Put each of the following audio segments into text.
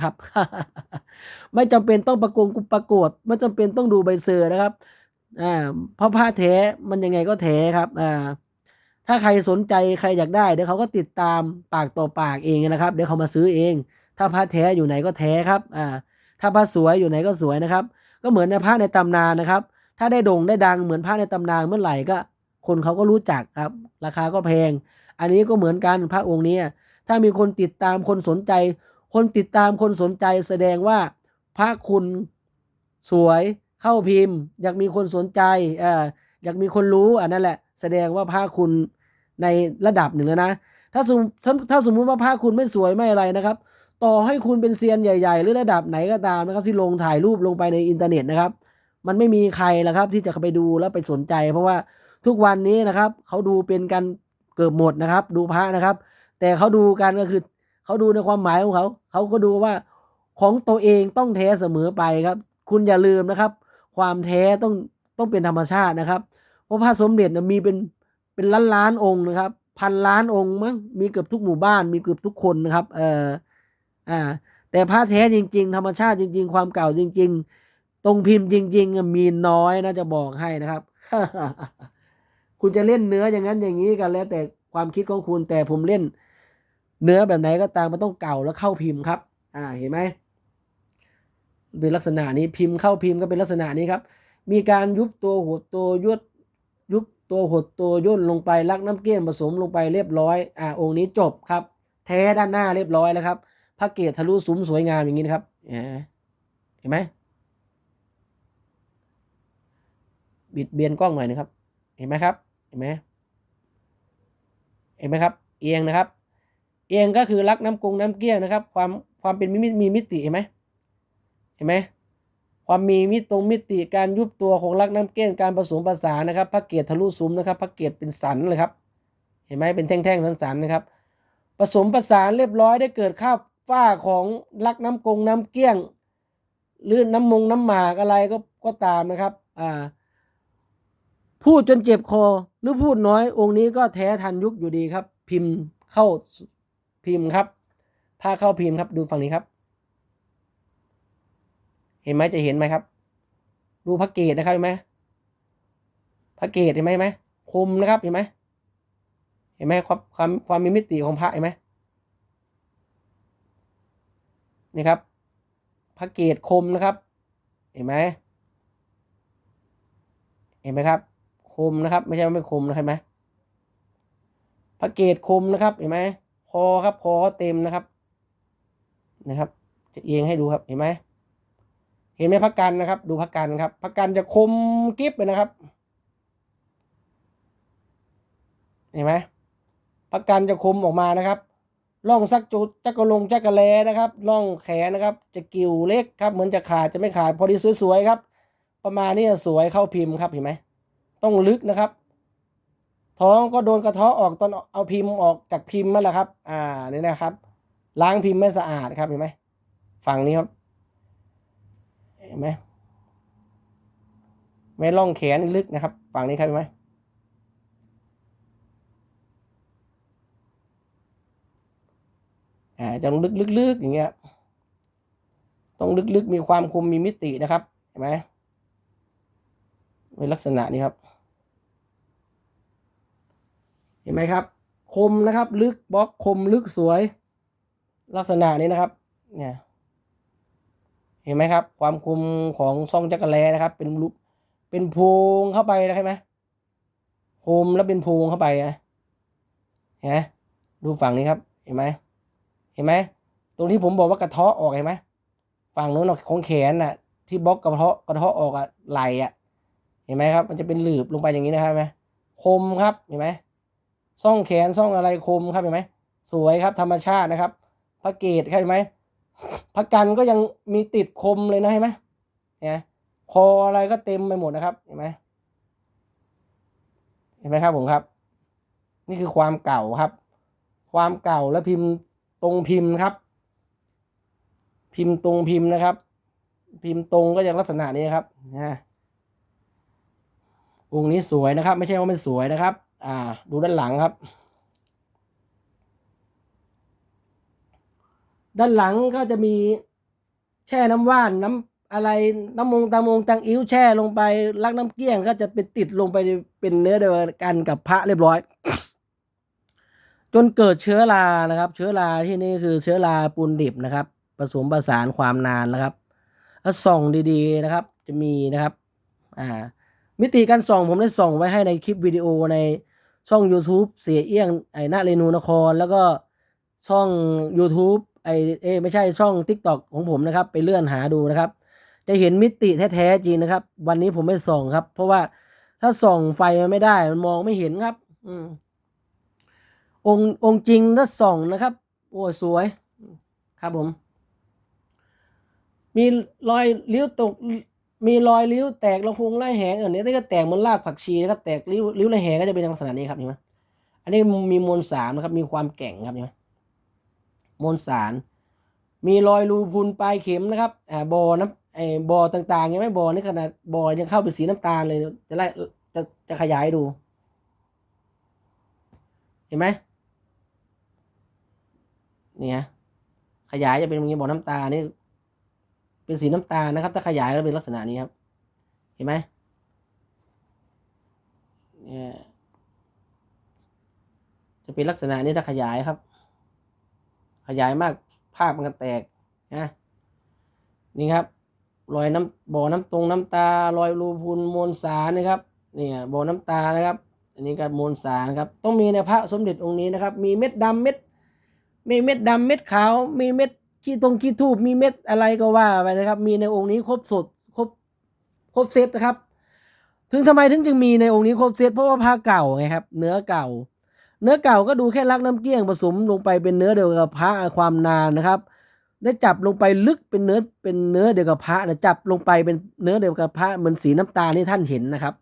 ครับ ไม่จำเป็นต้องประกงประกวดไม่จำเป็นต้องดูใบเซอร์นะครับอ่าเพราะผ้าแท้มันยังไงก็แท้ครับอ่าถ้าใครสนใจใครอยากได้เดี๋ยวเขาก็ติดตามปากต่อปากเองนะครับ เดี๋ยวเขามาซื้อเอง ถ้าผ้าแท้อยู่ไหนก็แท้ครับอ่าถ้าผ้าสวยอยู่ไหนก็สวยนะครับ ก็เหมือนในผ้าในตำนานนะครับ ถ้าได้โด่งได้ดังเหมือนผ้าในตำนานเมื่อไหร่ก็ คนเขาก็รู้จักครับ ราคาก็แพง อันนี้ก็เหมือนกันพระองค์นี้ถ้ามีคนติดตามคนสนใจ คนติดตามคนสนใจแสดงว่าพระคุณสวยเข้าพิมพ์ อยากมีคนสนใจอ่ออยากมีคนรู้อันนั้นแหละ แสดงว่าพระคุณในระดับหนึ่งแล้วนะถ้าสมถถ้าสมมุติว่าพระคุณไม่สวยไม่อะไรนะครับ ต่อให้คุณเป็นเซียนใหญ่ ๆ หรือระดับไหนก็ตามนะครับ ที่ลงถ่ายรูปลงไปในอินเทอร์เน็ตนะครับ มันไม่มีใครละครับ ที่จะไปดูแล้วไปสนใจ เพราะว่าทุกวันนี้นะครับเขาดูเป็นกันเกือบหมดนะครับ ดูพระนะครับ แต่เขาดูกันก็คือ เขาดูในความหมายของเขา เขาก็ดูว่าของตัวเองต้องแท้เสมอไปครับ คุณอย่าลืมนะครับ ความแท้ต้องต้องเป็นธรรมชาตินะครับ เพราะพระสมเด็จมีเป็นเป็นล้านล้านองค์นะครับ พันล้านองค์มั้งมีเกือบทุกหมู่บ้าน มีเกือบทุกคนนะครับ เอออ่า แต่พระแท้จริง ๆ ธรรมชาติจริง ๆ ความเก่าจริง ๆ ตรงพิมพ์จริง ๆ มีน้อยนะจะบอกให้นะครับ คุณจะเล่นเนื้ออย่างนั้นอย่างนี้กันแล้วแต่ความคิดของคุณแต่ผมเล่น เนื้อแบบไหนก็ตามมันต้องเก่าแล้วเข้าพิมพ์ครับ อ่าเห็นไหมเป็นลักษณะนี้พิมพ์เข้าพิมพ์ก็เป็นลักษณะนี้ครับ มีการยุบตัวหดตัวยุดยุบตัวหดตัวย่นลงไปลักน้ำเกลี้ยงผสมลงไปเรียบร้อย อ่าองค์นี้จบครับ แท้ด้านหน้าเรียบร้อยแล้วครับพระเกศทะลุซุ้มสวยงามอย่างนี้นะครับอ่าเห็นไหมบิดเบียนกล้องหน่อยนะครับ เห็นไหมครับ เห็นไหมเห็นไหมครับ เอียงนะครับ เองก็คือรักน้ำกงน้ำเกี้ยนะครับ ความความเป็นมิมีมิติเห็นไหมเห็นไหมความมีมิตรงมิติการยุบตัวของรักน้ำเกี้ยการผสมผสานนะครับพระเกียรติทะลุซุ้มนะครับพระเกียรติเป็นสันเลยครับ เห็นไหมเป็นแท่งๆสันๆนะครับ ผสมผสานเรียบร้อยได้เกิดข้าวฝ้าของรักน้ำกงน้ำเกี้ยงหรือน้ำมงน้ำหมากอะไรก็ก็ตามนะครับอ่าพูดจนเจ็บคอหรือพูดน้อยองค์นี้ก็แท้ทันยุคอยู่ดีครับ พิมพ์เข้า พิมพ์ครับผ้าเข้าพิมพ์ครับ ดูฝั่งนี้ครับ เห็นไหมจะเห็นไหมครับ ดูพระเกตนะครับเห็นไหมพระเกตเห็นไหมเห็นไหมคมนะครับเห็นไหมเห็นไหมความความความมีมิติของพระเห็นไหมนี่ครับพระเกตคมนะครับ เห็นไหมเห็นไหมครับ คมนะครับ ไม่ใช่ว่าไม่คมนะเห็นไหมพระเกตคมนะครับ เห็นไหม คอครับคอเต็มนะครับ นะครับ จะเอียงให้ดูครับเห็นไหมเห็นไหมพักกันนะครับ ดูพักกันครับพักกันจะคมกิฟเลยนะครับ เห็นไหมพักกันจะคมออกมานะครับร่องซักจุดจักรลงจักรแลนะครับร่องแขนนะครับ จะกิ่วเล็กครับ เหมือนจะขาดจะไม่ขาดพอดีสวยๆครับ ประมาณนี้สวยเข้าพิมพ์ครับเห็นไหมต้องลึกนะครับ ท้องก็โดนกระเทาะออกตอนเอาพิมพ์ออกจากพิมพ์นั่นแหละครับ อ่านี่นะครับ ล้างพิมพ์ไม่สะอาดครับเห็นไหมฝั่งนี้ครับเห็นไหมไม่ล่องแขนลึกนะครับ ฝั่งนี้ครับเห็นไหมอ่าจะลึกลึกๆอย่างเงี้ยต้องลึกๆมีความคมมีมิตินะครับเห็นไหมเป็นลักษณะนี้ครับ เห็นไหมครับ คมนะครับ ลึกบล็อกคมลึกสวย ลักษณะนี้นะครับ เนี่ย เห็นไหมครับ ความคมของซ่องจักรแลนะครับ เป็นลุเป็นโพงเข้าไปนะใช่ไหมคมแล้วเป็นโพงเข้าไปนะเห็นไหมดูฝั่งนี้ครับ เห็นไหมเห็นไหมตรงที่ผมบอกว่ากระเทาะออกเห็นไหมฝั่งนู้นของแขนน่ะ ที่บล็อกกระเทาะกระเทาะออกอะไหลอะเห็นไหมครับ มันจะเป็นหลืบลงไปอย่างนี้นะครับเห็นไหมคมครับเห็นไหม ซ่องแขนซ่องอะไรคมครับเห็นไหมสวยครับธรรมชาตินะครับ พระเกตครับเห็นไหมพระกันก็ยังมีติดคมเลยนะเห็นไหมเนี่ยคออะไรก็เต็มไปหมดนะครับเห็นไหมเห็นไหมครับผมครับ นี่คือความเก่าครับ ความเก่าและพิมพ์ตรงพิมพ์ครับ พิมพ์ตรงพิมพ์นะครับ พิมพ์ตรงก็จะลักษณะนี้ครับนะองค์นี้สวยนะครับ ไม่ใช่ว่ามันสวยนะครับ อ่า ดูด้านหลังครับ ด้านหลังก็จะมีแช่น้ำว่านน้ำอะไรน้ำมงตามงตังอิ้วแช่ลงไปลักน้ำเกี้ยงก็จะเป็นติดลงไปเป็นเนื้อเดียวกันกับพระเรียบร้อย จนเกิดเชื้อรานะครับ เชื้อราที่นี่คือเชื้อราปูนดิบนะครับผสมผสานความนานนะครับถ้าส่องดีๆนะครับ จะมีนะครับ อ่า มิติการส่องผมได้ส่องไว้ให้ในคลิปวิดีโอใน ช่อง YouTube เสียเอี้ยงไอ้นาเรนูนคร แล้วก็ช่อง YouTube ไอ้เอไม่ใช่ช่อง TikTok ของผมนะครับ ไปเลื่อนหาดูนะครับ จะเห็นมิติแท้ๆจริงนะครับ วันนี้ผมไม่ส่องครับ เพราะว่าถ้าส่องไฟมันไม่ได้มันมองไม่เห็นครับ อืมององจริงถ้าส่องนะครับ โอ้สวย ครับผม มีรอยริ้ยวตก มีรอยริ้วแตกระหงไล่แหงอันนี้ก็แตกเหมือนรากผักชีนะครับ แตกริ้วริ้วไล่แหงก็จะเป็นลักษณะนี้ครับเห็นไหมอันนี้มีมวลสารนะครับ มีความแก่งครับเห็นไหมมวลสาร มีรอยรูพุนปลายเข็มนะครับอ่าบอน้ำไอ้บอต่างๆยังไม่บอนี่ขนาดบอยังเข้าเป็นสีน้ำตาลเลยจะไล่จะจะขยายดู เห็นไหมเนี่ยขยายจะเป็นอย่างนี้บอน้ำตาลนี่ เป็นสีน้ำตาลนะครับ ถ้าขยายก็เป็นลักษณะนี้ครับ เห็นไหมเนี่ยจะเป็นลักษณะนี้ถ้าขยายครับ ขยายมากภาพมันก็แตกนะนี่ครับรอยน้ำบ่อน้ำตรงน้ำตารอยรูพุนมวลสารนะครับเนี่ยบ่อน้ำตานะครับ อันนี้ก็มวลสารครับ ต้องมีในพระสมเด็จองค์นี้นะครับ มีเม็ดดำเม็ดมีเม็ดดำเม็ดขาว มีเม็ด ขี้ตรงขี้ทูบมีเม็ดอะไรก็ว่าไปนะครับ มีในองค์นี้ครบสดครบครบเซตนะครับ ถึงทำไมถึงจึงมีในองค์นี้ครบเซตเพราะว่าผ้าเก่าไงครับ เนื้อเก่า เนื้อเก่าก็ดูแค่ลักน้ำเกลี้ยงผสมลงไปเป็นเนื้อเดียวกับพระความนานนะครับ ได้จับลงไปลึกเป็นเนื้อเป็นเนื้อเดียวกับพระนะจับลงไปเป็นเนื้อเดียวกับพระเหมือนสีน้ำตาลที่ท่านเห็นนะครับ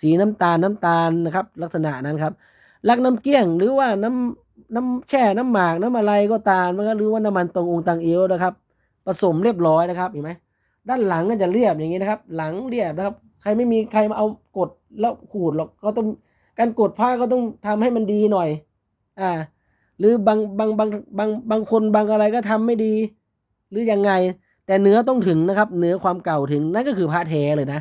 สีน้ำตาลน้ำตาลนะครับ ลักษณะนั้นครับลักน้ำเกลี้ยงหรือว่าน้ำ น้ำแช่น้ำหมากน้ำอะไรก็ตามนะครับหรือว่าน้ำมันตรงองค์ตังเอวนะครับ ผสมเรียบร้อยนะครับเห็นไหมด้านหลังก็จะเรียบอย่างนี้นะครับ หลังเรียบนะครับ ใครไม่มีใครมาเอากดแล้วขูดหรอกก็ต้องการกดผ้าก็ต้องทำให้มันดีหน่อย อ่า หรือบางบางบางบางบางคนบางอะไรก็ทำไม่ดี หรือยังไง แต่เนื้อต้องถึงนะครับ เนื้อความเก่าถึงนั่นก็คือพระแท้เลยนะ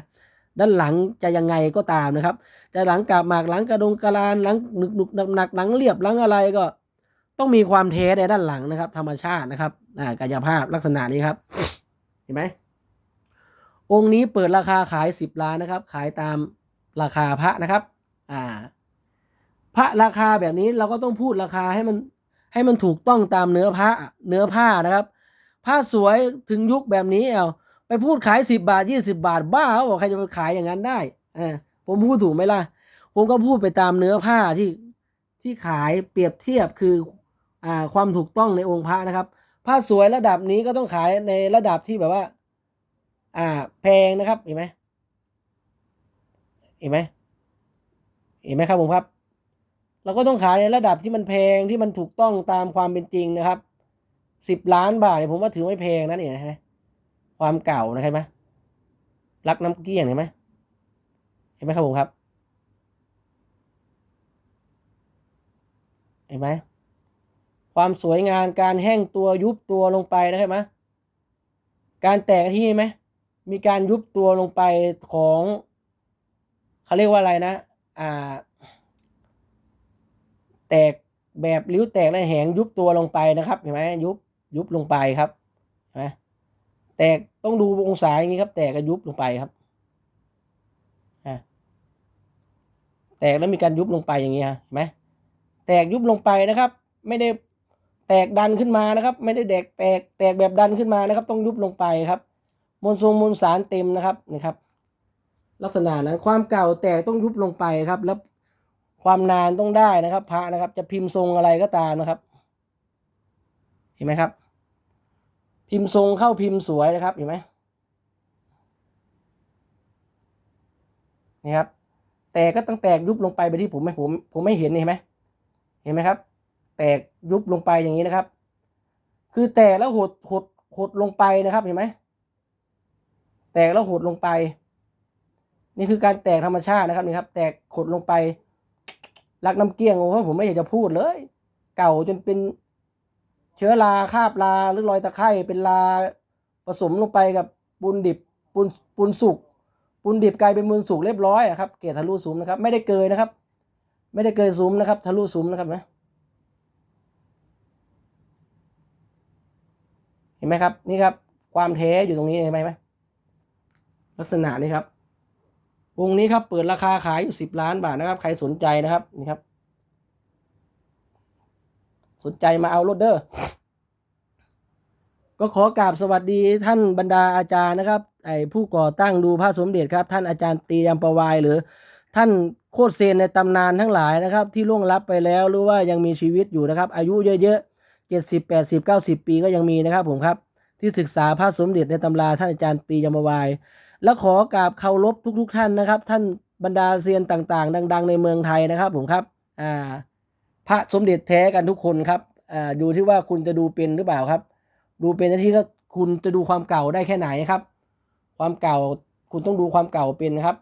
ด้านหลังจะยังไงก็ตามนะครับ จะหลังกาบหมากหลังกระดงกระลานหลังหนึกหนุกหนักหนักหลังเรียบหลังอะไรก็ ต้องมีความแท้ในด้านหลังนะครับ ธรรมชาตินะครับอ่ากายภาพลักษณะนี้ครับเห็นไหมองค์นี้เปิดราคาขายสิบล้านนะครับ ขายตามราคาพระนะครับ อ่า พระราคาแบบนี้เราก็ต้องพูดราคาให้มันให้มันถูกต้องตามเนื้อผ้าเนื้อผ้านะครับ ผ้าสวยถึงยุคแบบนี้เอา ไปพูดขายสิบบาทยี่สิบาทบ้าเขาบอกใครจะไปขายอย่างนั้นได้อผมพูดถูกไหมล่ะ ผมก็พูดไปตามเนื้อผ้าที่ที่ขายเปรียบเทียบคืออ่าความถูกต้องในองค์พระนะครับ ผ้าสวยระดับนี้ก็ต้องขายในระดับที่แบบว่า อ่า แพงนะครับเห็นไหมเห็นไหมเห็นไหมครับผมครับ เราก็ต้องขายในระดับที่มันแพงที่มันถูกต้องตามความเป็นจริงนะครับสิบล้านบาทเนี่ยผมว่าถือไม่แพงนะเนี่ยเห็นไหม ความเก่านะเห็นไหมรักน้ำเกลี้ยงเห็นไหมเห็นไหมครับผมครับ เห็นไหมความสวยงามการแห้งตัวยุบตัวลงไปนะเห็นไหมการแตกที่นี่ไหมมีการยุบตัวลงไปของเขาเรียกว่าอะไรนะ อ่า แตกแบบริ้วแตกและแหงยุบตัวลงไปนะครับ เห็นไหมยุบยุบลงไปครับ เห็นไหม แตกต้องดูองศาอย่างนี้ครับ แตกก็ยุบลงไปครับแตกแล้วมีการยุบลงไปอย่างนี้ฮะเห็นไหมแตกยุบลงไปนะครับ ไม่ได้แตกดันขึ้นมานะครับ ไม่ได้แดกแตกแตกแบบดันขึ้นมานะครับ ต้องยุบลงไปครับมวลทรงมวลสารเต็มนะครับนี่ครับ ลักษณะนั้นความเก่าแตกต้องยุบลงไปครับ แล้วความนานต้องได้นะครับ พระนะครับ จะพิมพ์ทรงอะไรก็ตามนะครับ เห็นไหมครับ พิมพ์ทรงเข้าพิมพ์สวยนะครับเห็นไหมนี่ครับ แตกก็ต้องแตกยุบลงไปไปที่ผมไหมผมผมไม่เห็นนี่เห็นไหมเห็นไหมครับ แตกยุบลงไปอย่างนี้นะครับ คือแตกแล้วหดหดหดลงไปนะครับเห็นไหมแตกแล้วหดลงไป นี่คือการแตกธรรมชาตินะครับนี่ครับ แตกหดลงไปรักน้ำเกลี้ยงโอ้โหผมไม่อยากจะพูดเลย เก่าจนเป็น เชื้อราคาบราหรือรอยตะไคร่เป็นราผสมลงไปกับปูนดิบปูนปูนสุกปูนดิบกลายเป็นปูนสุกเรียบร้อยอะครับเกรดทะลุซุ้มนะครับ ไม่ได้เกยนะครับ ไม่ได้เกยซุ้มนะครับ ทะลุซุ้มนะครับนะเห็นไหมครับ นี่ครับ ความแท้อยู่ตรงนี้เห็นไหมไหมลักษณะนี้ครับวงนี้ครับเปิดราคาขายอยู่สิบล้านบาทนะครับ ใครสนใจนะครับนี่ครับ สนใจมาเอารถเด้อก็ขอกราบสวัสดีท่านบรรดาอาจารย์นะครับ ไอผู้ก่อตั้งดูพระสมเด็จครับ ท่านอาจารย์ตียมประวายหรือ ท่านโคตรเซนในตำนานทั้งหลายนะครับ ที่ล่วงลับไปแล้วหรือว่ายังมีชีวิตอยู่นะครับ อายุเยอะๆเจ็ดสิบแปดสิบเก้าสิบปีก็ยังมีนะครับผมครับที่ศึกษาพระสมเด็จในตำราท่านอาจารย์ตียมประวาย และขอกราบเคารพทุกๆ ท่านนะครับ ท่านบรรดาเซียนต่างๆ ดัง ๆ ในเมืองไทยนะครับผมครับอ่า พระสมเด็จแท้กันทุกคนครับอ่าดูที่ว่าคุณจะดูเป็นหรือเปล่าครับ ดูเป็นที่ก็คุณจะดูความเก่าได้แค่ไหนครับ ความเก่าคุณต้องดูความเก่าเป็นนะครับ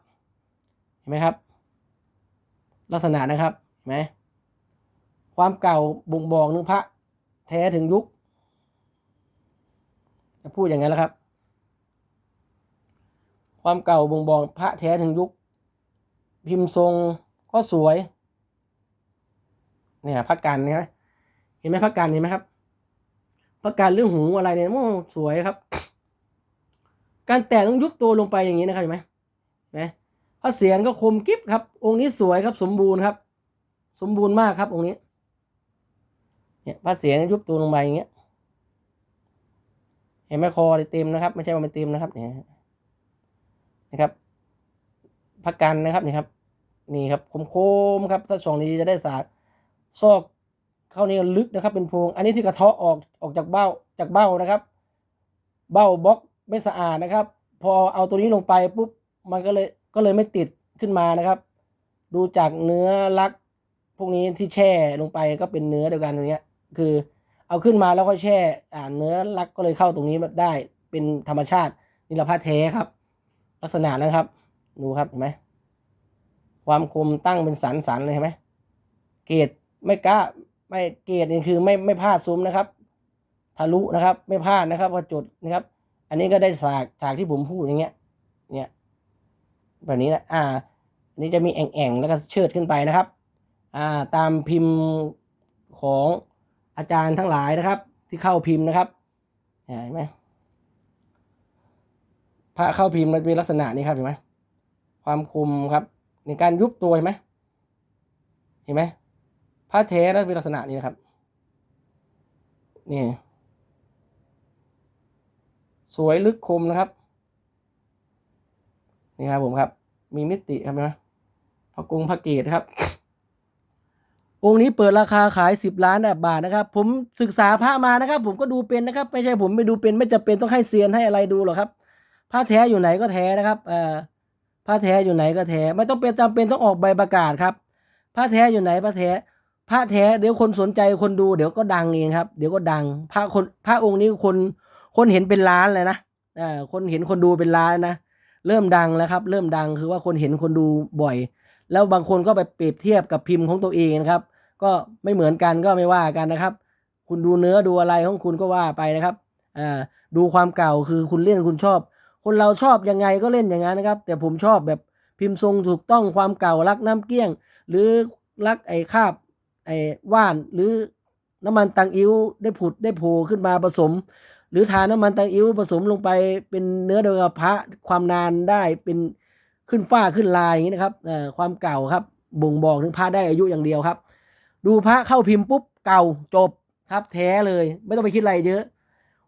เห็นไหมครับ ลักษณะนะครับเห็นไหมความเก่าบ่งบอกนึงพระ แท้ถึงยุคจะพูดอย่างนั้นแล้วครับ ความเก่าบ่งบอกพระแท้ถึงยุค พิมพ์ทรงก็สวย เนี่ยพระกันเนี่ยเห็นไหมพระกันเห็นไหมครับพระกันเรื่องหูอะไรเนี่ยโอ้สวยครับ การแตะต้องยุบตัวลงไปอย่างนี้นะครับเห็นไหมเห็นไหมพระเศียรก็คมกิ๊บครับ องค์นี้สวยครับ สมบูรณ์ครับ สมบูรณ์มากครับ องค์นี้เนี่ยพระเศียรยุบตัวลงไปอย่างเงี้ยเห็นไหมคอเต็มนะครับ ไม่ใช่ว่าไม่เต็มนะครับเนี่ยนะครับพักกันนะครับนี่ครับ นี่ครับคมๆครับ ถ้าส่องดีจะได้สาก ซอกเข้านี่ลึกนะครับ เป็นโพรงอันนี้ที่กระเทาะออกออกจากเบ้าจากเบ้านะครับ เบ้าบล็อกไม่สะอาดนะครับ พอเอาตัวนี้ลงไปปุ๊บมันก็เลยก็เลยไม่ติดขึ้นมานะครับ ดูจากเนื้อลักพวกนี้ที่แช่ลงไปก็เป็นเนื้อเดียวกันอย่างเงี้ย คือ เอาขึ้นมาแล้วก็แช่อ่าเนื้อลักก็เลยเข้าตรงนี้ได้เป็นธรรมชาตินี่ละผ้าแท้ครับ ลักษณะนะครับดูครับเห็นไหมความคมตั้งเป็นสันสันเลยเห็นไหมเกรด ไม่กล้าไม่เกรดนี่คือไม่ไม่พลาดซุ้มนะครับ ทะลุนะครับ ไม่พลาดนะครับพอจุดนะครับ อันนี้ก็ได้ฉากฉากที่ผมพูดอย่างเงี้ย เนี่ย แบบนี้นะอ่าอันนี้จะมีแอ่งๆแล้วก็เชิดขึ้นไปนะครับ อ่า ตามพิมพ์ของอาจารย์ทั้งหลายนะครับ ที่เข้าพิมพ์นะครับเห็นไหมพระเข้าพิมพ์มันเป็นลักษณะนี้ครับเห็นไหมความคมครับในการยุบตัวเห็นไหมเห็นไหม พระแท้แล้วเป็นลักษณะนี้นะครับ นี่ สวยลึกคมนะครับ นี่ครับผมครับ มีมิติครับนะพระกงพระเกตครับองค์นี้เปิดราคาขายสิบล้านบาทนะครับ ผมศึกษาพระมานะครับ ผมก็ดูเป็นนะครับ ไม่ใช่ผมไม่ดูเป็นไม่จำเป็นต้องให้เซียนให้อะไรดูหรอกครับพระแท้อยู่ไหนก็แท้นะครับเอ่อพระแท้อยู่ไหนก็แท้ ไม่ต้องเป็นจำเป็นต้องออกใบประกาศครับพระแท้อยู่ไหนพระแท้ พระแท้เดี๋ยวคนสนใจคนดูเดี๋ยวก็ดังเองครับ เดี๋ยวก็ดัง พระคนพระองค์นี้คนคนเห็นเป็นล้านเลยนะอ่าคนเห็นคนดูเป็นล้านนะเริ่มดังแล้วครับ เริ่มดังคือว่าคนเห็นคนดูบ่อย แล้วบางคนก็ไปเปรียบเทียบกับพิมพ์ของตัวเองนะครับ ก็ไม่เหมือนกันก็ไม่ว่ากันนะครับ คุณดูเนื้อดูอะไรของคุณก็ว่าไปนะครับอ่าดูความเก่าคือคุณเล่นคุณชอบ คนเราชอบยังไงก็เล่นอย่างนั้นนะครับ แต่ผมชอบแบบพิมพ์ทรงถูกต้องความเก่ารักน้ำเกลี้ยง หรือรักไอ้คาบ ไอ้ว่านหรือน้ำมันตังอิ้วได้ผุดได้โผล่ขึ้นมาผสม หรือทาน้ำมันตังอิ้วผสมลงไปเป็นเนื้อเดียวกับพระความนานได้เป็นขึ้นฝ้าขึ้นลายอย่างนี้นะครับเอ่อความเก่าครับบ่งบอกถึงพระได้อายุอย่างเดียวครับ ดูพระเข้าพิมพ์ปุ๊บเก่าจบครับแท้เลย ไม่ต้องไปคิดอะไรเยอะ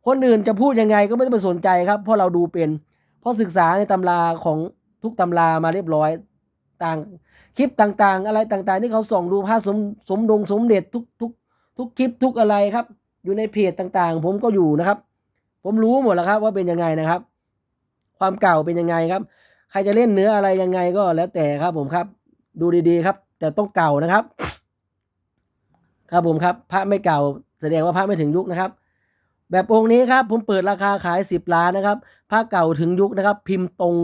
คนอื่นจะพูดยังไงก็ไม่ต้องไปสนใจครับ เพราะเราดูเป็น เพราะศึกษาในตำราของทุกตำรามาเรียบร้อย ต่าง คลิปต่างๆ อะไรต่างๆ ที่เขาส่องดูพระสมสมดงสมเด็จทุกทุกทุกคลิปทุกอะไรครับ อยู่ในเพจต่างๆ ผมก็อยู่นะครับ ผมรู้หมดแล้วครับว่าเป็นยังไงนะครับ ความเก่าเป็นยังไงครับ ใครจะเล่นเนื้ออะไรยังไงก็แล้วแต่ครับผมครับ ดูดีๆครับ แต่ต้องเก่านะครับ ครับผมครับ พระไม่เก่า แสดงว่าพระไม่ถึงยุคนะครับ แบบองค์นี้ครับ ผมเปิดราคาขายสิบล้านนะครับ พระเก่าถึงยุคนะครับ พิมพ์ตรง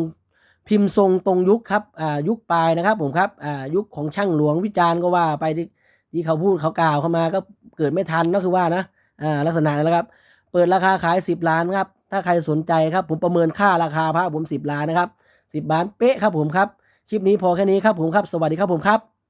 พิมพ์ทรงตรงยุคครับอ่ายุคปลายนะครับผมครับอ่ายุคของช่างหลวงวิจารณ์ก็ว่าไปที่ที่เขาพูดเขากล่าวเข้ามาก็เกิดไม่ทันก็คือว่านะอ่าลักษณะนั้นแหละครับ เปิดราคาขาย 10 ล้านครับ ถ้าใครสนใจครับ ผมประเมินค่าราคาพระผม 10 ล้านนะครับ 10ล้านเป๊ะครับผมครับ คลิปนี้พอแค่นี้ครับผมครับ สวัสดีครับผมครับ